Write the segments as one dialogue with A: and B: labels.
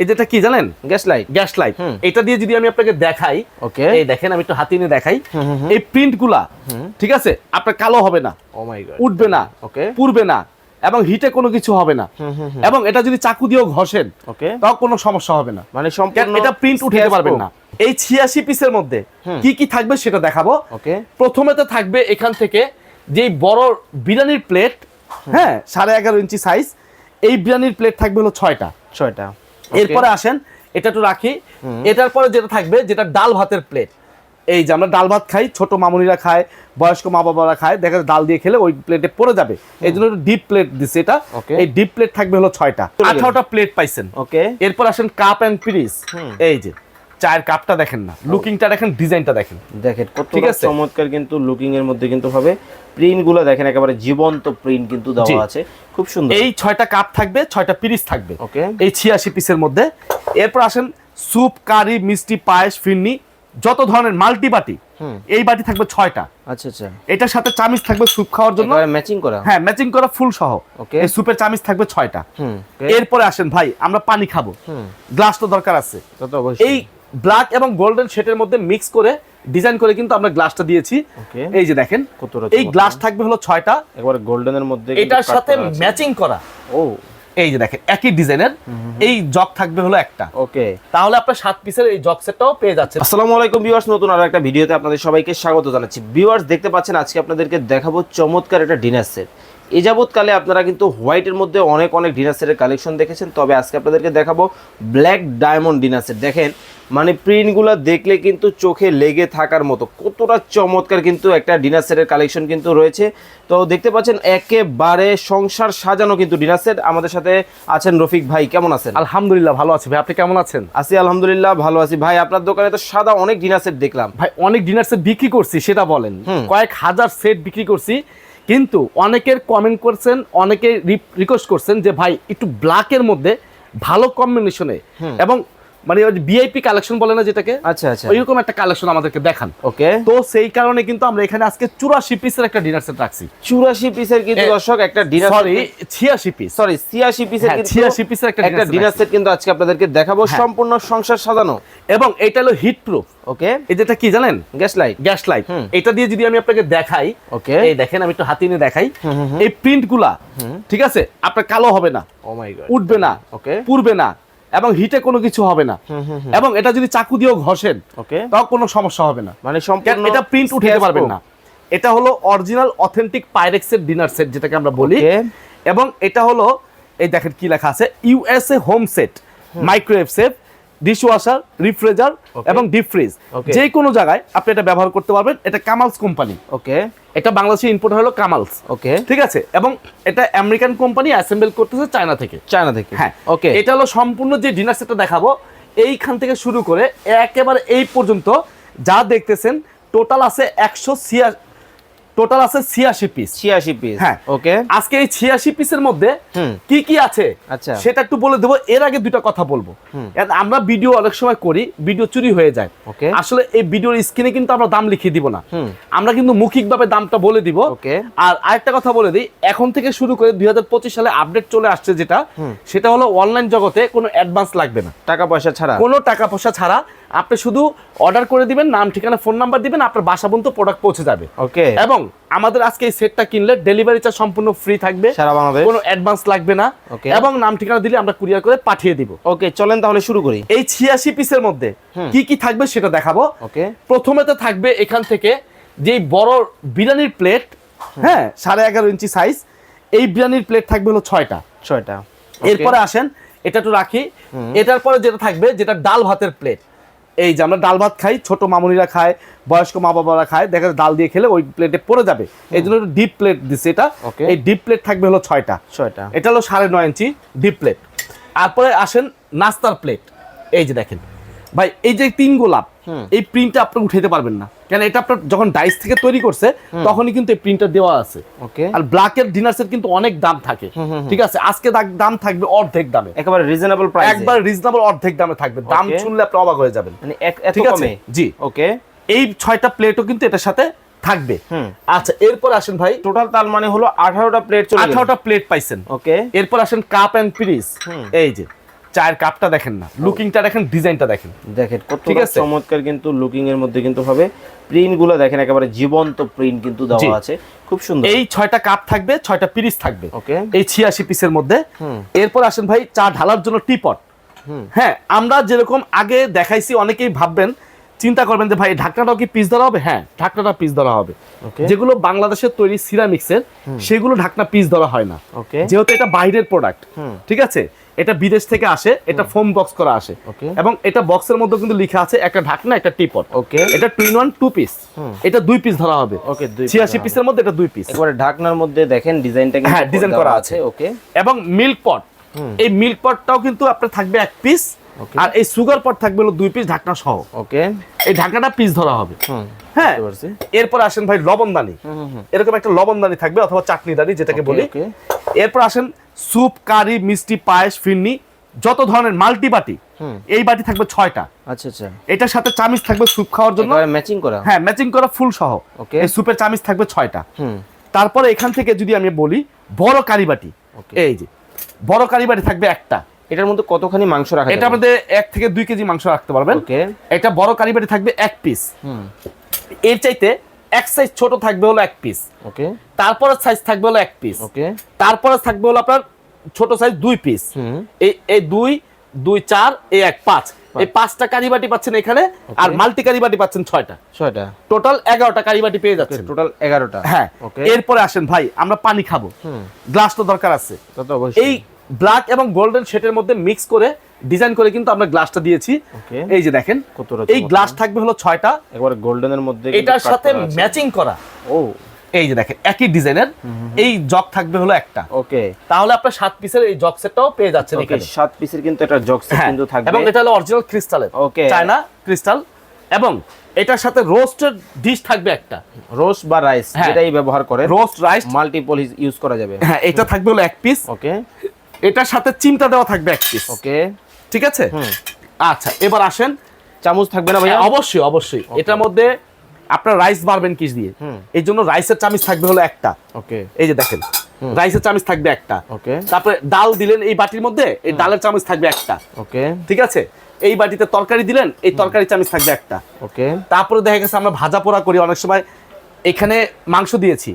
A: এই যেটা কি জানেন?
B: Gas light.
A: Gas light. এটা দিয়ে যদি আমি আপনাকে দেখাই
B: ওকে।
A: এই দেখেন আমি একটু হাতি নিয়ে দেখাই। এই প্রিন্টগুলা ঠিক আছে? আপনার কালো হবে না।
B: ও মাই গড
A: উঠবে না।
B: ওকে
A: পুড়বে না। এবং হিটে কোনো কিছু হবে না। এবং এটা যদি চাকু দিয়েও ঘষেন
B: ওকে
A: তাও কোনো সমস্যা হবে না।
B: মানে সম্পূর্ণ
A: এটা প্রিন্ট উঠাতে পারবেন না। এই ছিয়াশি পিসের মধ্যে কি কি থাকবে সেটা দেখাবো।
B: ওকে
A: প্রথমেতে থাকবে এখান থেকে যে বড় বিরিয়ানির প্লেট হ্যাঁ সাড়ে এগারো ইঞ্চি সাইজ এই বিরিয়ানির প্লেট থাকবে হলো ছয়টা।
B: ছয়টা।
A: এরপরে আসেন এটা একটু রাখি। এটার পরে যেটা থাকবে যেটা ডাল ভাতের প্লেট এই যে আমরা ডাল ভাত খাই ছোট মামুনিরা খায় বয়স্ক মা বাবারা খায় দেখা যায় ডাল দিয়ে খেলে ওই প্লেটে পড়ে যাবে। এই জন্য ডিপ প্লেট দিচ্ছে এটা. এই ডিপ প্লেট থাকবে হলো ছয়টা। আঠারোটা প্লেট পাইছেন।
B: ওকে
A: এরপর আসেন কাপ অ্যান্ড পিরিস এই যে। চায়ের কাপটা দেখেন না লুকিংটা দেখেন ডিজাইনটা দেখেন।
B: দেখেন কত
A: ঠিক আছে?
B: চমৎকার কিন্তু লুকিং এর মধ্যে কিন্তু হবে। প্রিন্টগুলো দেখেন একেবারে জীবন্ত প্রিন্ট কিন্তু দেওয়া আছে। খুব সুন্দর।
A: এই ছয়টা কাপ থাকবে ছয়টা পিরিস থাকবে।
B: ওকে।
A: এই ছিয়াশি পিসের মধ্যে। এরপর আসেন স্যুপ কারি মিষ্টি পায়েস ফিরনি যত ধরনের মাল্টি বাটি এই বাটি থাকবে ছয়টা।
B: আচ্ছা আচ্ছা।
A: এটার সাথে চামিচ থাকবে স্যুপ খাওয়ার জন্য।
B: ম্যাচিং করা।
A: হ্যাঁ ম্যাচিং করা ফুল সহ. এই স্যুপের চামিচ থাকবে ছয়টা।
B: হুম
A: এরপরে আসেন ভাই আমরা পানি খাব।
B: হুম।
A: গ্লাস তো দরকার আছে।
B: তা তো অবশ্যই।
A: এই ব্ল্যাক এবং গোল্ডেন শেডের মধ্যে মিক্স করে ডিজাইন করে কিন্তু আমরা গ্লাসটা দিয়েছি। এই যে দেখেন
B: কতটা
A: এই গ্লাস থাকবে হলো ছয়টা।
B: একবারে গোল্ডেনের মধ্যে
A: এটার সাথে ম্যাচিং করা।
B: ও।
A: এই যে দেখেন একই ডিজাইনের এই জগ থাকবে হলো একটা।
B: ওকে
A: তাহলে আপনার সাত পিসের এই জগ সেটটাও পেয়ে যাচ্ছে
B: আসসালামু আলাইকুম ভিউয়ার্স নতুন আরও একটা ভিডিওতে আপনাদের সবাইকে স্বাগত জানাচ্ছি। ভিউয়ার্স দেখতে পাচ্ছেন আজকে আপনাদেরকে দেখাবো চমৎকার একটা ডিনার সেট এ যাবৎকালে আপনারা কিন্তু হোয়াইটের মধ্যে অনেক অনেক ডিনার সেটের কালেকশন দেখেছেন। তবে আজকে আপনাদেরকে দেখাবো ব্ল্যাক ডায়মন্ড ডিনার সেট দেখেন মানে প্রিন্টগুলো দেখলে কিন্তু চোখে লেগে থাকার মতো। কতটা চমৎকার কিন্তু একটা ডিনার সেটের কালেকশন কিন্তু রয়েছে। তো দেখতে পাচ্ছেন একেবারে সংসার সাজানো কিন্তু ডিনার সেট আমাদের সাথে আছেন রফিক ভাই কেমন আছেন?
A: আলহামদুলিল্লাহ ভালো আছি ভাই। আপনি কেমন আছেন?
B: আছি আলহামদুলিল্লাহ ভালো আছি। ভাই আপনার দোকানে তো সাদা অনেক ডিনার সেট দেখলাম।
A: ভাই অনেক ডিনার সেট বিক্রি করছি সেটা বলেন। কয়েক হাজার সেট বিক্রি করছি। কিন্তু অনেকের কমেন্ট করছেন অনেকে রিকোয়েস্ট করছেন যে ভাই একটু ব্ল্যাকের মধ্যে ভালো কম্বিনেশনে এবং মানে ভিআইপি কালেকশন বলে না যেটাকে?
B: আচ্ছা আচ্ছা।
A: ওইরকম একটা কালেকশন আমাদেরকে দেখান।
B: ওকে।
A: তো সেই কারণে কিন্তু আমরা এখানে আজকে চুরাশি পিসের একটা ডিনার সেট রাখছি।
B: চুরাশি পিসের কিন্তু দর্শক একটা ডিনার
A: সরি ছিয়াশি পিস
B: সরি ছিয়াশি পিসের
A: হ্যাঁ, 86 পিসের একটা
B: একটা ডিনার সেট কিন্তু আজকে আপনাদেরকে দেখাবো
A: হ্যাঁ।
B: সম্পূর্ণ সংসার সাজানো।
A: এবং এটা হলো হিট প্রুফ
B: ওকে।
A: এই যেটা কি জানেন?
B: গ্যাস লাইট
A: গ্যাস লাইট এটা দিয়ে যদি আমি আপনাকে দেখাই
B: ওকে।
A: এই দেখেন আমি একটু হাতি নিয়ে দেখাই। এই প্রিন্টগুলা ঠিক আছে? আপনার কালো হবে না।
B: ও মাই গড
A: উঠবে না।
B: ওকে
A: পুড়বে না। এবং হিটে কোনো কিছু হবে না। এবং এটা যদি চাকু দিয়েও ঘষেন
B: ওকে।
A: তাও কোনো সমস্যা হবে না।
B: মানে
A: এটা প্রিন্ট উঠাতে
B: scratch
A: পারবেন না। এটা হলো অরিজিনাল অথেন্টিক পাইরেক্সের ডিনার সেট যেটাকে আমরা বলি। এবং এটা হলো এই দেখেন কি লেখা আছে USA home. Set microwave set dishwasher refrigerator এবং ডিপ ফ্রিজ যে কোনো জায়গায় আপনি এটা ব্যবহার করতে পারবেন। এটা কামালস কোম্পানি
B: ওকে
A: এটা বাংলাদেশে ইম্পোর্ট হলো কামালস
B: ওকে
A: ঠিক আছে? এবং এটা আমেরিকান কোম্পানি অ্যাসেম্বল করতেছে চায়না থেকে।
B: চায়না থেকে।
A: হ্যাঁ।
B: ওকে
A: এটা হলো সম্পূর্ণ যে ডিনার সেটটা দেখাবো এইখান থেকে শুরু করে একেবারে এই পর্যন্ত যা দেখতেছেন টোটাল আছে একশো টোটাল আছে ছিয়াশি পিস
B: ছিয়াশি পিস
A: হ্যাঁ।
B: ওকে
A: আজকে এই ছিয়াশি পিসের মধ্যে কি কি আছে?
B: আচ্ছা।
A: সেটা একটু বলে দেবো। এর আগে দুটা কথা বলব। আমরা ভিডিও অনেক সময় করি ভিডিও চুরি হয়ে যায়।
B: Okay.
A: আসলে এই ভিডিওর স্ক্রিনে কিন্তু আমরা দাম লিখিয়ে দিব না। আমরা কিন্তু মৌখিকভাবে দামটা বলে দিব।
B: Okay.
A: আর আরেকটা কথা বলে দিই এখন থেকে শুরু করে দুই হাজার পঁচিশ সালে আপডেট চলে আসছে যেটা সেটা হলো অনলাইন জগতে কোনো অ্যাডভান্স লাগবে না।
B: টাকা পয়সা ছাড়া।
A: কোনো টাকা পয়সা ছাড়া আপনি শুধু অর্ডার করে দিবেন নাম ঠিকানা ফোন নাম্বার দিবেন আপনার বাসা পর্যন্ত প্রোডাক্ট পৌঁছে যাবে।
B: ওকে।
A: এবং আমাদের আজকে এই সেটটা কিনলে ডেলিভারি চার্জ সম্পূর্ণ ফ্রি থাকবে।
B: সারা বাংলাদেশ?
A: কোনো অ্যাডভান্স লাগবে না. এবং নাম ঠিকানা দিলে আমরা কুরিয়ার করে পাঠিয়ে দিব।
B: ওকে চলেন তাহলে শুরু করি।
A: এই ছিয়াশি পিসের মধ্যে কি কি থাকবে সেটা দেখাবো।
B: ওকে।
A: প্রথমেতে থাকবে এখান থেকে যে বড় বিরিয়ানির প্লেট হ্যাঁ সাড়ে এগারো ইঞ্চি সাইজ এই বিরিয়ানির প্লেট থাকবে হলো ছয়টা।
B: ছয়টা।
A: এরপরে আসেন এটা একটু রাখি। এটার পরে যেটা থাকবে যেটা ডাল ভাতের প্লেট এই যে আমরা ডাল ভাত খাই ছোট মামুনিরা খায় বয়স্ক মা বাবারা খায় দেখা যায় ডাল দিয়ে খেলে ওই প্লেটে পড়ে যাবে। এই জন্য ডিপ প্লেট দিচ্ছে এটা. এই ডিপ প্লেট থাকবে হলো ছয়টা।
B: ছয়টা।
A: এটা হলো সাড়ে নয় ইঞ্চি ডিপ প্লেট তারপরে আসেন নাস্তার প্লেট এই যে দেখেন। ভাই এই যে তিন গোলাপ এই প্রিন্টটা আপনি উঠাইতে পারবেন না। কেন এটা আপনার যখন ডাইস থেকে তৈরি করছে তখনই কিন্তু এই প্রিন্টার দেওয়া আছে।
B: ওকে
A: আর ব্ল্যাকের ডিনার সেট কিন্তু অনেক দাম থাকে। ঠিক আছে? আজকে দাম থাকবে অর্ধেক দামে।
B: একেবারে রিজনেবল প্রাইস
A: একবার রিজনেবল অর্ধেক দামে থাকবে। দাম শুনলে আপনি অবাক হয়ে যাবেন।
B: মানে এত
A: ঠিক আছে?
B: কমে?
A: জি।
B: ওকে
A: এই ছয়টা প্লেটও কিন্তু এটার সাথে থাকবে। আচ্ছা এরপর আসেন ভাই।
B: টোটাল তার মানে হলো আঠারোটা প্লেট চলে
A: আঠারোটা প্লেট পাইছেন।
B: ওকে
A: এরপর আসেন কাপ অ্যান্ড পিরিস
B: হুম।
A: এই যে চায়ের কাপটা দেখেন না লুকিংটা দেখেন ডিজাইনটা দেখেন।
B: দেখেন কত? চমৎকার কিন্তু লুকিং এর মধ্যে কিন্তু হবে। প্রিন্টগুলো দেখেন একেবারে জীবন্ত প্রিন্ট কিন্তু। দেওয়া আছে। খুব সুন্দর।
A: এই ছয়টা কাপ থাকবে ছয়টা পিরিস থাকবে।
B: ওকে।
A: এই ছিয়াশি পিসের মধ্যে। এরপর আসেন ভাই চা ঢালার জন্য টিপট হ্যাঁ আমরা যেরকম আগে দেখাইছি অনেকেই ভাববেন চিন্তা করবেন যে ভাই ঢাকনাটাও কি পিস ধরা হবে? হ্যাঁ ঢাকনাটা পিস ধরা হবে। যেগুলো বাংলাদেশের তৈরি সিরামিক্সের সেগুলো ঢাকনা পিস ধরা হয় না। যেহেতু এটা বাইরের প্রোডাক্ট ঠিক আছে? এটা বিদেশ থেকে আসে এটা ফোম বক্স করা আসে। এবং এটা বক্সের মধ্যে কিন্তু লেখা আছে একটা ঢাকনা একটা টিপট
B: ওকে
A: এটা টু ওয়ান টু পিস এটা দুই পিস ধরা হবে।
B: ওকে দুই
A: ছিয়াশি পিসের মধ্যে এটা দুই পিস
B: একেবারে ঢাকনার মধ্যে দেখেন ডিজাইনটা
A: হ্যাঁ, ডিজাইন করা আছে।
B: ওকে
A: এবং মিল্ক পট এই মিল্ক পটটাও কিন্তু আপনার থাকবে এক পিস। আর এই সুগার পট থাকবে হলো দুই পিস ঢাকনা সহ।
B: ওকে
A: এই ঢাকনাটা পিস ধরা হবে। হ্যাঁ এরপর আসেন ভাই লবণদানি এরকম একটা লবণদানি থাকবে অথবা চাটনিদানি যেটাকে বলি। এরপর আসেন স্যুপ কারি মিষ্টি পায়েস ফিরনি যত ধরনের মাল্টি বাটি। এই বাটি থাকবে ছয়টা।
B: আচ্ছা আচ্ছা।
A: এটার সাথে চামিচ থাকবে স্যুপ খাওয়ার জন্য।
B: ম্যাচিং করা।
A: হ্যাঁ ম্যাচিং করা ফুল সহ।
B: ওকে।
A: এই স্যুপের চামিচ থাকবে ছয়টা।
B: হুম।
A: তারপরে এখান থেকে যদি আমি বলি বড় কারিবাটি
B: ওকে।
A: এই যে বড় কারিবাটি থাকবে একটা।
B: এটার মধ্যে কতখানি মাংস রাখা
A: এটা আমাদের এক থেকে দুই কেজি মাংস রাখতে পারবেন।
B: ওকে।
A: এটা বড় কারিবাটি থাকবে এক পিস। এর চাইতে এক সাইজ ছোট থাকবে হলো এক পিস।
B: ওকে।
A: তারপরে সাইজ থাকবে হলো এক পিস।
B: ওকে।
A: তারপরে থাকবে হলো আপনার ছোট সাইজ দুই পিস। এই এই দুই দুই চার এই এক পাঁচ। এই পাঁচটা কারিবাটি পাচ্ছেন এখানে আর মাল্টি কারিবাটি পাচ্ছেন ছয়টা।
B: ছয়টা।
A: টোটাল এগারোটা কারিবাটি পেয়ে যাচ্ছে
B: টোটাল এগারোটা।
A: হ্যাঁ। এরপরে আসেন ভাই আমরা পানি খাব। গ্লাস তো দরকার আছে।
B: তো অবশ্যই।
A: এই ব্ল্যাক এবং গোল্ডেন শেডের মধ্যে মিক্স করে ডিজাইন করে কিন্তু আমরা গ্লাসটা দিয়েছি। এই যে দেখেন এই গ্লাস থাকবে হলো ছয়টা।
B: একবারে গোল্ডেনের মধ্যে
A: এটার সাথে ম্যাচিং করা।
B: ও।
A: এই যে দেখেন একই ডিজাইনের এই জগ থাকবে হলো একটা।
B: ওকে।
A: তাহলে আপনার সাত পিসের এই জগ সেটটাও পেয়ে যাচ্ছেন এখানে।
B: সাত পিসের কিন্তু একটা জগ সেট
A: হ্যাঁ,
B: কিন্তু থাকবে।
A: এবং এটা হলো অরিজিনাল ক্রিস্টালের
B: ওকে।
A: চায়না ক্রিস্টাল এবং এটার সাথে রোস্টেড ডিশ থাকবে একটা।
B: রোস্ট বা রাইস
A: হ্যাঁ।
B: যেটাই ব্যবহার করে
A: রোস্ট রাইস
B: মাল্টিপল ইউজ করা যাবে।
A: হ্যাঁ এটা থাকবে হলো এক পিস
B: ওকে।
A: এটার সাথে চিমটা দেওয়া থাকবে এক পিস
B: ওকে।
A: ঠিক আছে? আচ্ছা এবার আসেন।
B: চামচ থাকবে না ভাইয়া?
A: হ্যাঁ, অবশ্যই অবশ্যই। এটার মধ্যে আপনার রাইস বাড়বেন কিস দিয়ে। এই জন্য রাইসের চামচ থাকবে হলো একটা।
B: ওকে।
A: এই যে দেখেন রাইসের চামচ থাকবে একটা।
B: ওকে।
A: তারপরে ডাল দিলেন এই বাটির মধ্যে এই ডালের চামচ থাকবে একটা।
B: ওকে।
A: ঠিক আছে? এই বাটিতে তরকারি দিলেন এই তরকারি চামিচ থাকবে একটা।
B: ওকে।
A: তারপরে দেখা গেছে আমরা ভাজা পোড়া করি অনেক সময়। এখানে মাংস দিয়েছি।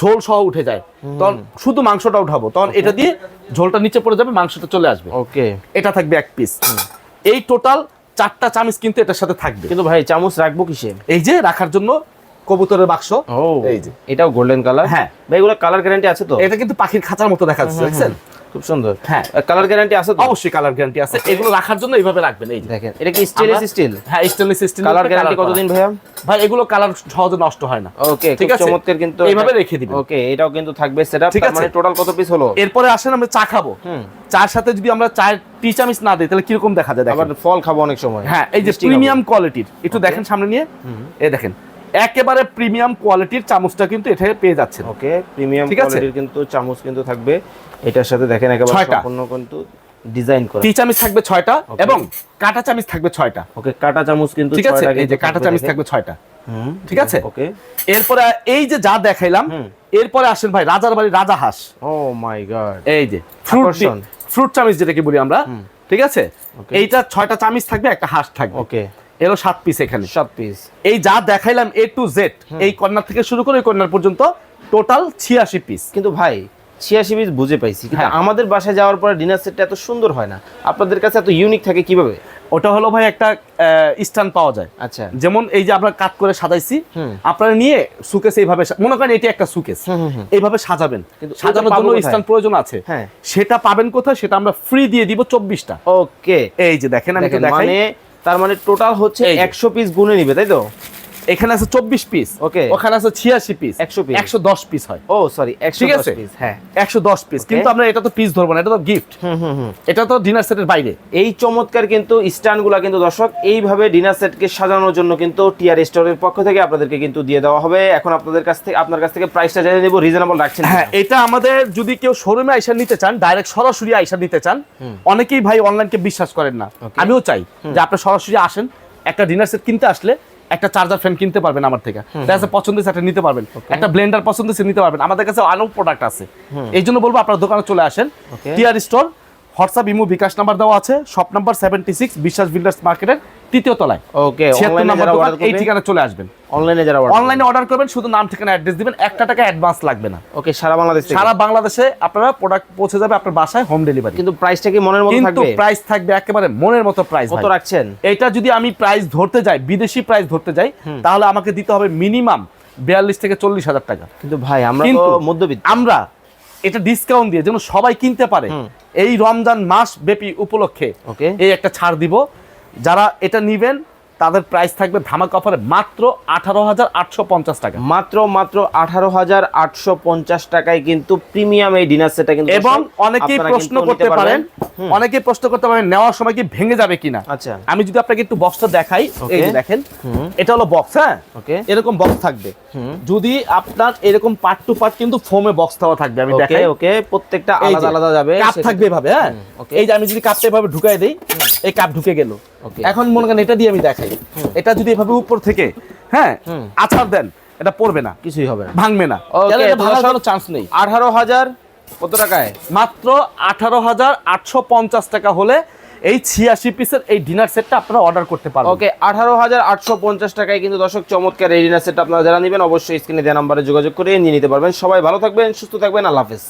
A: ঝোল সহ উঠে যায়। তখন শুধু মাংসটা উঠাবো। তখন এটা দিয়ে ঝোলটা নিচে পড়ে যাবে মাংসটা চলে আসবে।
B: ওকে
A: এটা থাকবে এক পিস এই টোটাল চারটা চামচ কিন্তু এটার সাথে থাকবে।
B: কিন্তু ভাই চামচ রাখব কিসে?
A: এই যে রাখার জন্য কবুতরের বাক্স।
B: ও
A: এই যে।
B: এটাও গোল্ডেন কালার
A: হ্যাঁ।
B: ভাই এগুলো কালার গ্যারান্টি আছে তো?
A: এটা কিন্তু পাখির খাঁচার মতো দেখা যাচ্ছে দেখছেন?
B: খুব সুন্দর।
A: হ্যাঁ।
B: কালার গ্যারান্টি আছে তো?
A: অবশ্যই কালার গ্যারান্টি আছে। এগুলো রাখার জন্য এইভাবে রাখবেন এই
B: দেখেন এটা কি স্টেনলেস স্টিল
A: হ্যাঁ স্টেনলেস স্টিল
B: কালার গ্যারান্টি কতদিন ভাইয়া?
A: ভাই এগুলো কালার সহজে নষ্ট হয় না।
B: ওকে
A: ঠিক আছে।
B: চমৎকার কিন্তু
A: এইভাবে রেখে দিবেন।
B: ওকে এটাও কিন্তু থাকবে সেটআপ তার মানে টোটাল কত পিস হলো?
A: এরপরে আসেন আমরা চা খাব।
B: হুম।
A: চার সাথে যদি আমরা চায়ের টি চামিচ না দিই তাহলে কীরকম দেখা যায়?
B: আবার ফল খাব অনেক সময়।
A: হ্যাঁ এই যে প্রিমিয়াম কোয়ালিটির একটু দেখেন সামনে নিয়ে। দেখেন একেবারে প্রিমিয়াম কোয়ালিটির চামচটা কিন্তু এখানে পেয়ে যাচ্ছেন।
B: Okay premium. কোয়ালিটির কিন্তু চামচ কিন্তু থাকবে। এটার সাথে দেখেন একেবারে। সম্পূর্ণ কিন্তু ডিজাইন করা।
A: টি চামিচ থাকবে ছয়টা এবং কাটা চামিচ থাকবে ছয়টা।
B: ওকে কাটা চামচ কিন্তু
A: ঠিক আছে? এই যে কাটা চামিচ। থাকবে ছয়টা।
B: হুম
A: ঠিক আছে?
B: ওকে।
A: এরপরে এই যে যা দেখাইলাম। এরপরে আসেন ভাই রাজার বাড়ি রাজা হাঁস।
B: ও মাই গড
A: এই যে ফ্রুট। ফ্রুট চামিচ যেটাকে বলি আমরা ঠিক আছে? এইটা ছয়টা চামিচ থাকবে একটা হাঁস থাকবে।
B: ওকে।
A: এরও সাত পিস এখানে।
B: সাত পিস
A: এই যা দেখাইলাম এ টু জেড এই কর্নার থেকে শুরু করে কর্নার পর্যন্ত টোটাল ছিয়াশি পিস
B: কিন্তু ভাই ছিয়াশি পিস বুঝে পাইছি। কিন্তু
A: হ্যাঁ।
B: আমাদের বাসায় যাওয়ার পরে ডিনার সেটটা এত সুন্দর হয় না। আপনাদের কাছে এত ইউনিক থাকে কীভাবে?
A: ওটা হলো ভাই একটা স্ট্যান্ড পাওয়া যায়।
B: আচ্ছা।
A: যেমন এই যে আমরা কাট করে সাজাইছি আপনারা নিয়ে সুকেস এইভাবে মনে করেন এটি একটা সুকেস এইভাবে সাজাবেন।
B: কিন্তু
A: সাজানোর জন্য? স্ট্যান্ড প্রয়োজন আছে।
B: হ্যাঁ।
A: সেটা পাবেন কোথায়? সেটা আমরা ফ্রি দিয়ে দিব চব্বিশটা।
B: ওকে
A: এই যে দেখেন আমি দেখাই।
B: মানে তার মানে টোটাল হচ্ছে একশো পিস গুনে নিবে তাই তো?
A: এখানে আছে চব্বিশ পিস
B: Okay.
A: ওখানে আছে ছিয়াশি পিস
B: 100 piece।
A: একশো দশ পিস হয়।
B: ও সরি একশো
A: ঠিক আছে?
B: পিস হ্যাঁ।
A: একশো দশ পিস কিন্তু আমরা এটা তো পিস ধরবো না এটা তো গিফট এটা তো ডিনার সেটের বাইরে।
B: এই চমৎকার কিন্তু স্ট্যান্ডগুলো কিন্তু দর্শক এইভাবে ডিনার সেটকে সাজানোর জন্য কিন্তু টিআর স্টোরের পক্ষ থেকে আপনাদেরকে কিন্তু দিয়ে দেওয়া হবে। এখন আপনাদের কাছ থেকে আপনার কাছ থেকে প্রাইসটা জেনে নেব রিজনেবল রাখছেন
A: হ্যাঁ এটা আমাদের যদি কেউ শোরুমে আইসা নিতে চান ডাইরেক্ট সরাসরি আইসা নিতে চান অনেকেই ভাই অনলাইনকে বিশ্বাস করেন না। আমিও চাই যে আপনি সরাসরি আসেন একটা ডিনার সেট কিনতে আসলে একটা চার্জার ফ্যান কিনতে পারবেন আমার থেকে। দেখা পছন্দ একটা নিতে পারবেন। একটা ব্লেন্ডার পছন্দ সে নিতে পারবেন। আমাদের কাছে আরও প্রোডাক্ট আছে। এই জন্য বলব আপনার দোকানে চলে আসেন. TR store WhatsApp imo bKash number দেওয়া আছে। Shop number seventy six Biswas builders মার্কেটের তৃতীয় তলায়।
B: ওকে
A: ছিয়াত্তর
B: অনলাইনে
A: নাম্বার দোকান,
B: অর্ডার
A: এই ঠিকানা চলে আসবেন।
B: অনলাইনে যারা
A: অনলাইনে অর্ডার করবেন শুধু নাম ঠিকানা অ্যাড্রেস দিবেন একটা টাকা অ্যাডভান্স লাগবে না।
B: ওকে সারা বাংলাদেশ
A: সারা বাংলাদেশে আপনারা প্রোডাক্ট পৌঁছে যাবে আপনার বাসায় হোম ডেলিভারি
B: কিন্তু প্রাইসটা কি মনের মতো
A: কিন্তু প্রাইস থাকবে একেবারে মনের মতো প্রাইস
B: কত রাখছেন?
A: এটা যদি আমি প্রাইস ধরতে যাই বিদেশি প্রাইস ধরতে যাই তাহলে আমাকে দিতে হবে মিনিমাম বিয়াল্লিশ থেকে চল্লিশ হাজার টাকা।
B: কিন্তু ভাই আমরা মধ্যবিত্ত।
A: আমরা এটা ডিসকাউন্ট দিয়ে যেন সবাই কিনতে পারে। এই রমজান মাস ব্যাপী উপলক্ষে এই একটা ছাড় দিব। যারা এটা নিবেন তাদের প্রাইস থাকবে ধামাক অফারে মাত্র আঠারো হাজার আটশো পঞ্চাশ টাকা।
B: মাত্র মাত্র আঠারো হাজার আটশো পঞ্চাশ টাকায় কিন্তু প্রিমিয়াম এই ডিনার সেটটা কিন্তু
A: এবং অনেকেই প্রশ্ন করতে পারেন অনেকেই প্রশ্ন করতে পারেন নেওয়ার সময় কি ভেঙে যাবে কিনা?
B: আচ্ছা।
A: আমি যদি আপনাকে একটু বক্সটা দেখাই এই দেখেন এটা হলো বক্স হ্যাঁ?
B: ওকে
A: এরকম বক্স থাকবে। যদি আপনার এরকম পার্ট টু পার্ট কিন্তু ফোমে বক্স দেওয়া থাকবে আমি দেখাই।
B: ওকে প্রত্যেকটা আলাদা আলাদা যাবে
A: কাপ থাকবে এভাবে হ্যাঁ. এই যে আমি যদি কাপটা এভাবে ঢুকাই দেই এই কাপ ঢুকে গেল. এখন মনে করেন এটা দিয়ে আমি দেখাই। এটা যদি এভাবে উপর থেকে হ্যাঁ। আছাড় দেন এটা পড়বে না।
B: কিছুই হবে না।
A: ভাঙবে না। ভাঙার কোনো চান্স নেই।
B: আঠারো হাজার কত টাকায়?
A: মাত্র আঠারো হাজার আটশো পঞ্চাশ টাকা হলে এই ছিয়াশি পিসের এই ডিনার সেটটা আপনারা অর্ডার করতে পারবেন।
B: ওকে আঠারো হাজার আটশো পঞ্চাশ টাকায় কিন্তু দর্শক চমৎকার এই ডিনার সেটটা আপনারা যারা নেবেন অবশ্যই স্ক্রিনে দেওয়া নাম্বারে যোগাযোগ করে নিয়ে নিতে পারবেন। সবাই ভালো থাকবেন সুস্থ থাকবেন আল্লাহ হাফেজ।